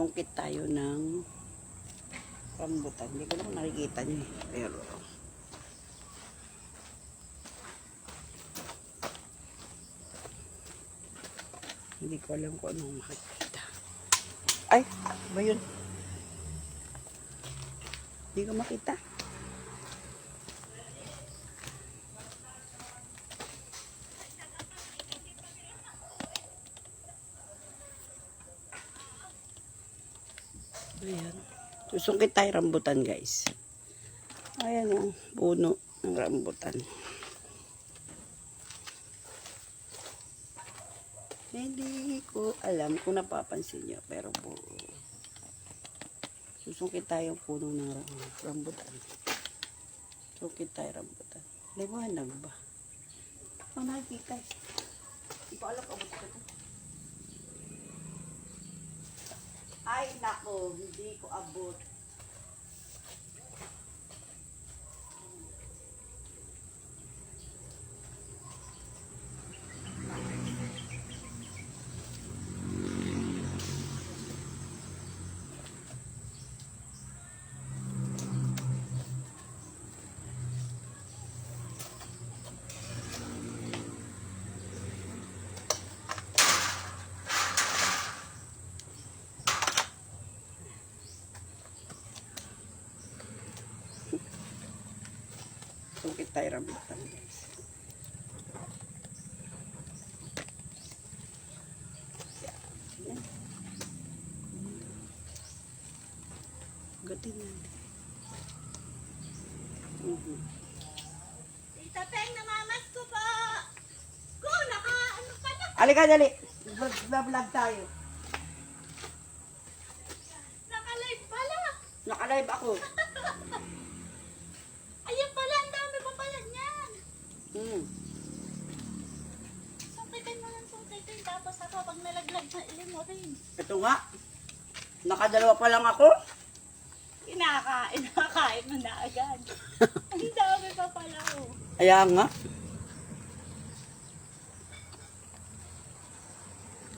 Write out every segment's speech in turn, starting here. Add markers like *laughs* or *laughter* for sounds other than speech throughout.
Nungkit tayo ng rambutan. Hindi ko naman nakikita niyo eh. Pero, hindi ko alam kung anong makikita. Ay, ba yun? Hindi ko makita. Ayan. Susungkit tayo rambutan, guys. Ayan yung puno ng rambutan. Hindi ko alam kung napapansin niyo, pero po, susungkit tayo puno ng ram- rambutan. Susungkit tayo rambutan. Liwanag ba? Ang nakikita. Hindi ko alam kung abot ko to. Ay, nako, hindi ko abot. Sungkit tayo rambutan, guys. Yan. Gatin yan. Mhm. Tita Peng, namamas ko po! Ko, naka, ano pa na? Halika, dali. Vlog tayo. Naka-live pala! Nakalive ako. Ayan pala, ang dami pa pala niyan! Hmm. Sungkitin mo lang sungkitin, tapos ako pag nalaglag na ilin mo rin. Ito nga. Nakadalawa pa lang ako. Kinakain, *laughs* nakakain mo na agad. *laughs* ang dami pa pala oh. Kaya nga.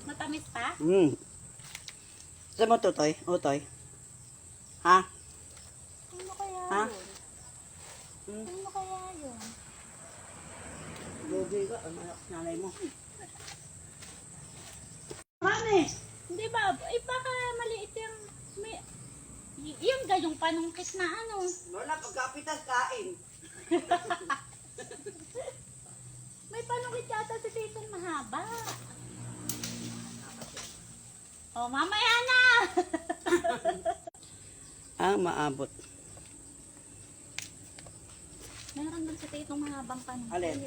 Matamis pa? Hmm. Saan mo to, Toy? O, Toy? Ha? Ano kaya Ha? yun? Hmm? Ano kaya? Gogi ka. Ang anak nanay mo. Mami! Hindi ba? Eh baka maliit yung... May, y- yung gayong panungkit na ano. Wala, pagkapitas kain. *laughs* May panungkit yata si Titong mahaba. Oh, mamaya na! Ang *laughs* maabot. Meron doon si Titong mahabang panungkit. Alin?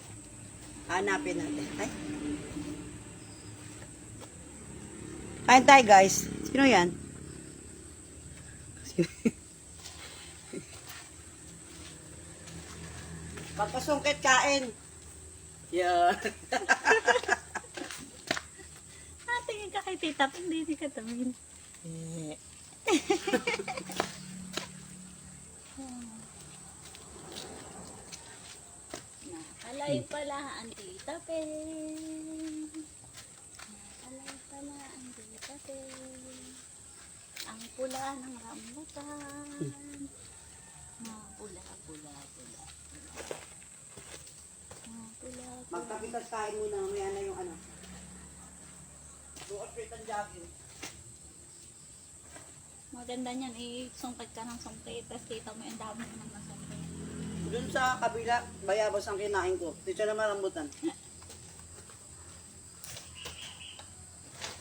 Hanapin natin. Ay. Kain tayo, guys. Sino yan? *laughs* Pagpasungkit kain. Yeah. *laughs* Ah, tingin ka kay Tita, hindi di ka tawin. *laughs* Alay pala ang Tita Pen. Alay pala ang Tita Pen. Ang pula ng rambutan. Ah, pula, pula, pula. Ah, pula. Magkapitas kain muna. Mamaya na yung ano. Bukas wait ang jogging. Maganda niyan, isungkit ka ng sungkit, tapos kita mo yung dami nasungkit. Doon sa kabila, bayabas ang kinain ko. Dito naman rambutan.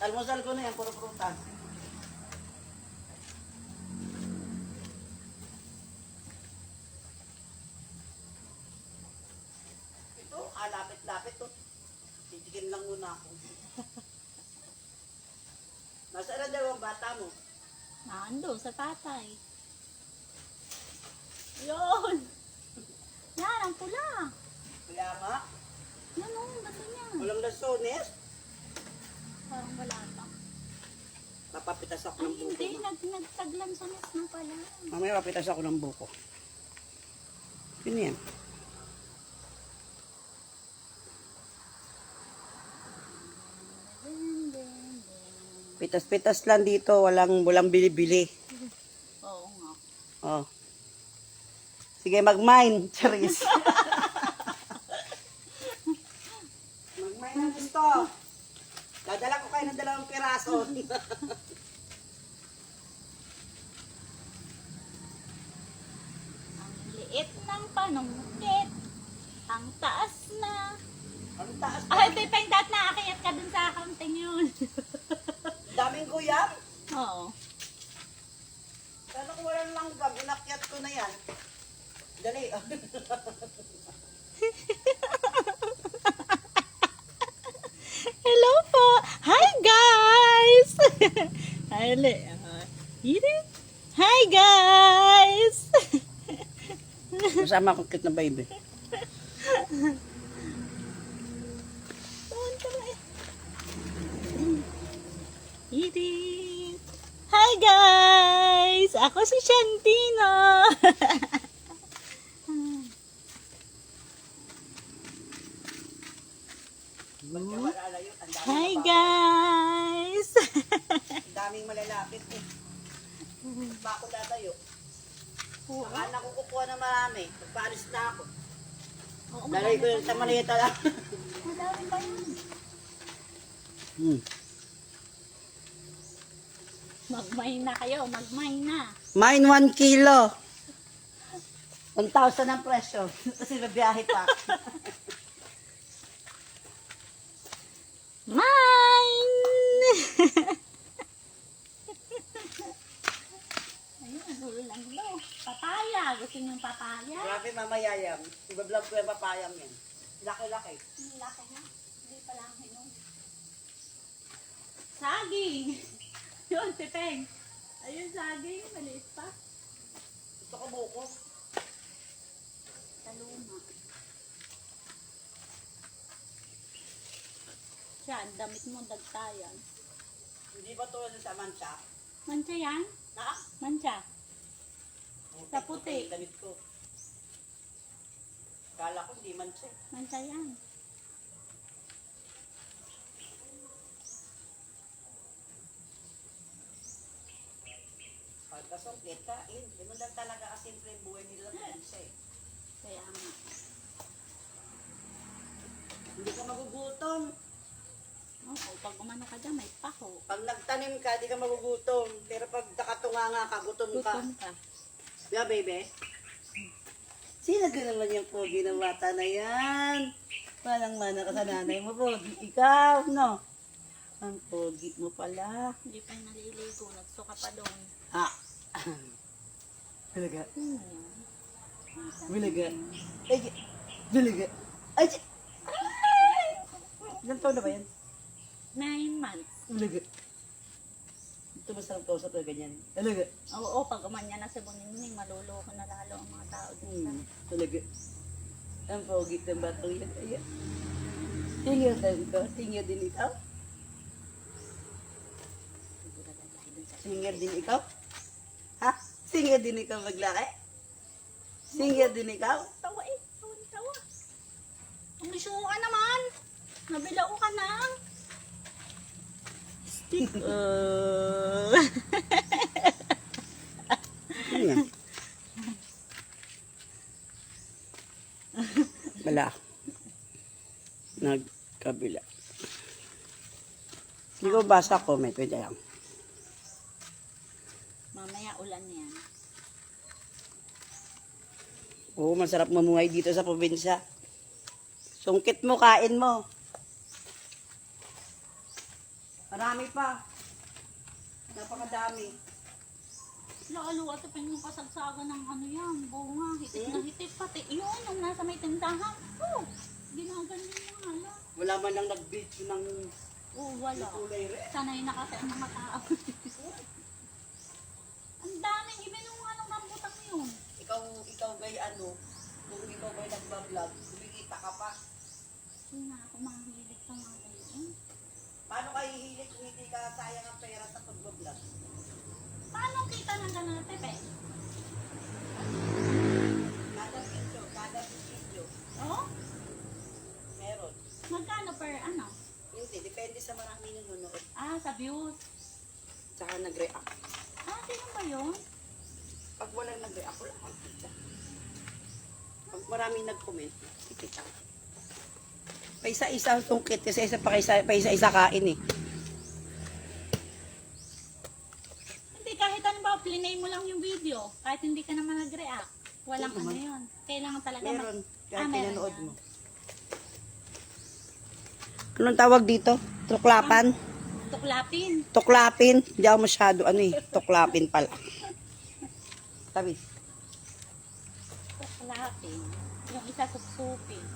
Almusal ko na yan, puro prutas. Ito, ah, lapit-lapit to. Titikim lang muna ako. *laughs* Nasaan na dalawang bata mo? Nando, sa tatay. Yun! Yan, ang pula. Wala nga. Yan o, ang ganda niya. Walang lasones. Parang wala pa. Papapitas ako Ay, ng buko. hindi. Nag, nagtaglan sa nas na pala. Mamaya papitas ako ng buko. Yun yan. Pitas-pitas lang dito. Walang, walang bili-bili. Sige, mag-mine, Charis. *laughs* mag-mine ang gusto. Dadala ko kayo ng dalawang piraso. *laughs* Ang liit ng panungkit. Ang taas na. ang taas. Ay, ito yung dat na akayat ka dun sa accounting yun. *laughs* Daming guyam. Oo. Pero kung walang langgam, inakyat ko na yan. Dali. *laughs* Hello po! Hi guys! *laughs* Hi, li. Uh, Hi guys! *laughs* Kasama ko cute na baby. Edith! Hi guys! Ako si Shantino! Daming Hi guys! *laughs* Ang daming malalapit eh. Ba ako dadayo. Saka na kukuha na marami. Pagpaalis na ako. Oo, Dalay ko yung sa malita lang. Madami pa yun. hmm. Magmay na kayo, magmay na. Mine 1 kilo. 1,000 ang presyo. *laughs* Kasi babiyahe pa. *laughs* Mine! Ayun, nagulo lang daw. Papaya. Gusto niyo papaya? Grabe mamaya yan. Ibablog ko yung papayang yan. Laki-laki. Laki na. Hindi pa lang hinog. Saging! Yun, tipeng. Ayun, saging. Maliit pa. Gusto ko buko. Taluma. Yan, damit mo dagtayan. Hindi ba tulad sa mancha? Mancha yan? Na? Mancha. Sa puti. Damit ko. Kala ko hindi mancha. Mancha yan. Pagkasungkit ka, eh, ganun lang talaga kasimple yung buhay nila mancha eh. Kaya nga. Hindi ka magugutom. Oo, pag umano ka dyan, may paho. Pag nagtanim ka, di ka magugutom. Pero pag nakatunganga ka, gutom ka. Gutom ka. Yeah, baby? Sino ka naman yung pogi ng bata na yan? Parang mana ka sa nanay mo, pogi. Ikaw, no? Ang pogi mo pala. Hindi pa yung naliligo. Nagsuka pa doon. Ha? Bulaga. Hmm. Bulaga. Ay, bulaga. Ay, di- Ilang taon na ba yan? Nine months. Bulaga. Ito masarap kausap na ganyan. Bulaga. Oo, pag umanya na si Boningning, maluloko na lalo ang mga tao dito. Hmm, talaga. Ang pogi ng batang yan. Ayan. Tingin tayo ko. Tingin din ikaw. Singer din ikaw? Ha? Singer din ikaw maglaki? Singer din ikaw? Tawa eh. Tawa tawa. Ang naman. Nabilao ka na. Stick. Uh... Ano yan? Wala. Nagkabila. Hindi ko basa comment. Wait lang. Mamaya ulan yan. Oo, masarap mamuhay dito sa probinsya. Sungkit mo, kain mo. Marami pa. Napakadami. Lalo at pa yung kasagsagan ng ano yan, bunga, hitik na hitik pati. Yun, yung nasa may tindahan. Oh, ginaganyan mo lang. Wala man lang nag-beach ng Oh, wala. kulay red. Sanay na kasi ang mga tao. ang daming ibinunga ng rambutang yun. Ikaw, ikaw ba'y ano, kung ikaw ba'y nagbablog, kumikita ka pa. Hindi na ako mahilig sa mga ganyan. Paano ka hihilig kung hindi ka sayang ang pera sa pagbablog? Paano kita ng ganun, Pepe? Kada video, kada video, Oh? meron. Magkano per ano? Hindi, depende sa maraming nanonood. Ah, sa views. Saka nag-react. Ah, sino ba yun? Pag walang nag-react, wala kang kita. Pag maraming nag-comment, kikita. Pa isa-isa ang tungkit, kasi isa pa isa, pa isa-isa kain eh. Hindi, kahit ano ba, plinay mo lang yung video. Kahit hindi ka naman nag-react. Walang ano yun. Kailangan talaga Meron, kahit Ah, pinanood mo. Anong tawag dito? Tuklapan? tuklapin. Tuklapin? Hindi ako masyado, ano eh, tuklapin pala. Tabi. Tuklapin. Yung isa supsupin.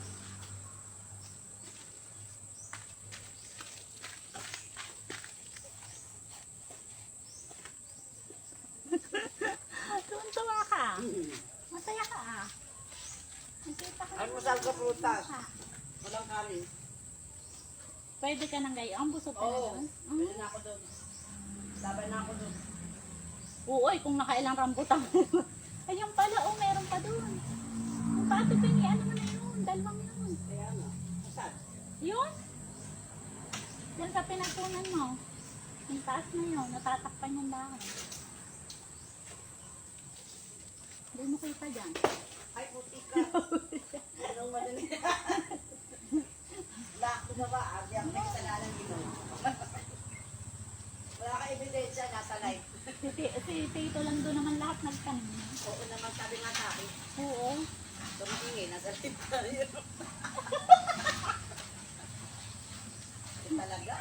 Tuwan-tuwa ka. Masaya ka ah. Nakita ka Almusal ka prutas. Walang kanin. Pwede ka nang gayong. Busog ka na Oo. doon. Pwede na ako doon. Sabay na ako doon. Oo, ay, kung nakailang rambutan. *laughs* Ayun pala, oh, meron pa doon. Yung pato pingi, ano mo na yun? Dalawang yun. Kaya nga. Saan? Yun? Yan sa pinapunan mo. Yung taas na yun, natatakpan yung dahon. Hindi mo kita dyan. Ay, puti ka. Anong? *laughs* Wala ako na ba? Hindi ako may kasalanan dito. Wala ka ebidensya, nasa live. Si, ti- si Tito lang doon naman lahat nagtanim. Oo naman, sabi nga sa akin. Oo. Tumahingi, nasa live tayo. Eh, Talaga?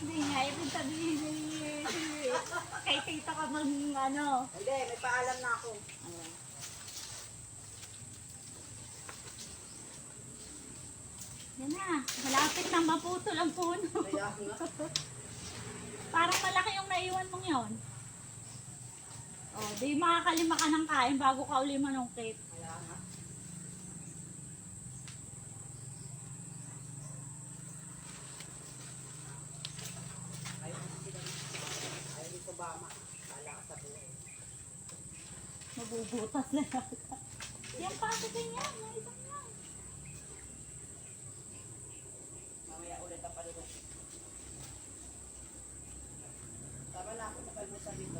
Hindi nga, ibig sabihin eh, si- kay Tito ka mag, ano. Hindi, may paalam na ako. Yan na, malapit na maputol ang puno. *laughs* Parang malaki yung naiwan mong yon. Oh, di makakalima ka ng kain bago ka uli manungkit. Kaya nga. Mabubutas na lang. Yan pa sa kanya, may isang Mamaya ulit ang palulong. Tama na ako kapag mo sa dito.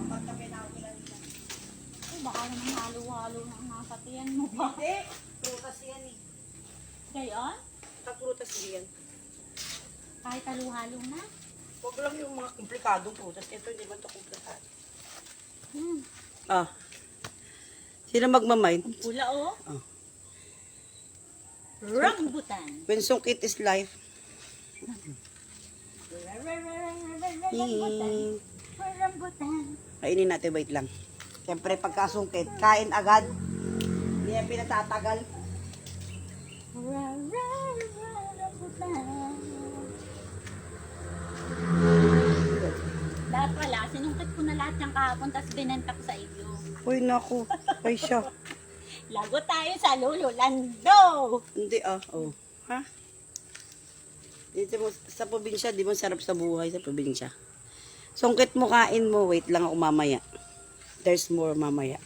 Mapagkape na ako kailan nila. Ay, baka naman halo-halo na ang nasa tiyan mo ba? Hindi. Prutas yan eh. Gayon? Pagprutas yan. Kahit halo-halo na? Huwag lang yung mga komplikadong prutas. Ito hindi man ito komplikado. Hmm. Ah. Sino magmamind? Ang pula oh. Oh. Rambutan. When sungkit is life. Rambutan. Rambutan. Kainin natin, wait lang. Siyempre, pagkasungkit, kain agad. Hindi yan pinatatagal. Lahat pala, sinungkit ko na lahat yung kahapon, tapos binenta ko sa iyo. Uy, naku. Ay siya. *laughs* Lago tayo sa Lululando! Hindi ah. Oh. Ha? Dito mo, sa probinsya, di mo sarap sa buhay sa probinsya. Sungkit mo, kain mo. Wait lang ako mamaya. There's more mamaya.